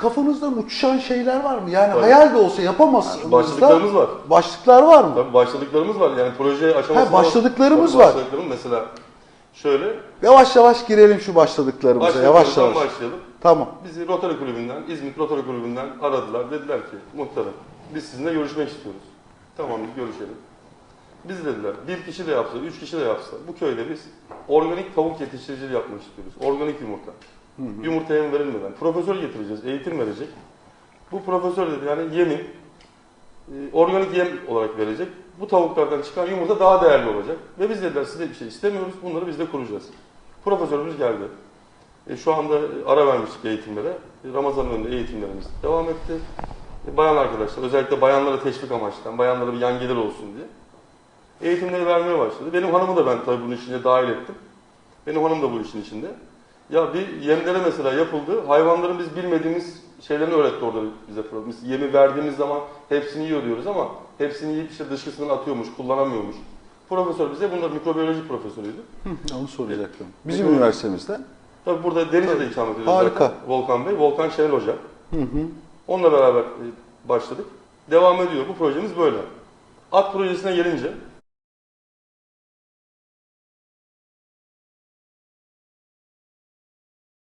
kafanızdan uçuşan şeyler var mı? Yani Tabii. hayal de olsa yapamazsınız Başlıklarımız da. var. Başlıklar var mı? Tabii başladıklarımız var. Yani proje aşamasında... Ha, başladıklarımız Tabii var. Başladıklarımız mesela şöyle. Yavaş yavaş girelim şu başladıklarımıza. Yavaş yavaş. başlayalım. Tamam. Bizi Rotary Kulübü'nden, İzmit Rotary Kulübü'nden aradılar. Dediler ki muhtarım biz sizinle görüşmek istiyoruz. Tamam görüşelim. Biz dediler bir kişi de yapsa, üç kişi de yapsa bu köyde biz organik tavuk yetiştiriciliği yapmak istiyoruz. Organik yumurta. Yumurta yem verilmeden. Profesör getireceğiz, eğitim verecek. Bu profesör dedi yani yemi e, organik yem olarak verecek. Bu tavuklardan çıkan yumurta daha değerli olacak. Ve biz dediler size bir şey istemiyoruz, bunları biz de kuracağız. Profesörümüz geldi. E, şu anda ara vermiştik eğitimlere. E, Ramazan önünde eğitimlerimiz devam etti. E, bayan arkadaşlar, özellikle bayanlara teşvik amaçlı, bayanlara bir yan gelir olsun diye eğitimleri vermeye başladı. Benim hanımı da ben tabii bunun içine dahil ettim. Benim hanım da bu işin içinde. Ya bir yemlere mesela yapıldı. Hayvanların biz bilmediğimiz şeylerini öğretti orada bize. Biz yemi verdiğimiz zaman hepsini yiyor diyoruz ama hepsini yiyip işte dışkısını atıyormuş, kullanamıyormuş. Profesör bize, bunlar mikrobiyoloji profesörüydü. Onu soracaktım. Bizim Peki. üniversitemizde. Tabii burada Denizli'de ikamet ediyoruz Harika. zaten. Volkan Bey, Volkan Şenel Hoca. Hı hı. Onunla beraber e, başladık. Devam ediyor. Bu projemiz böyle. At projesine gelince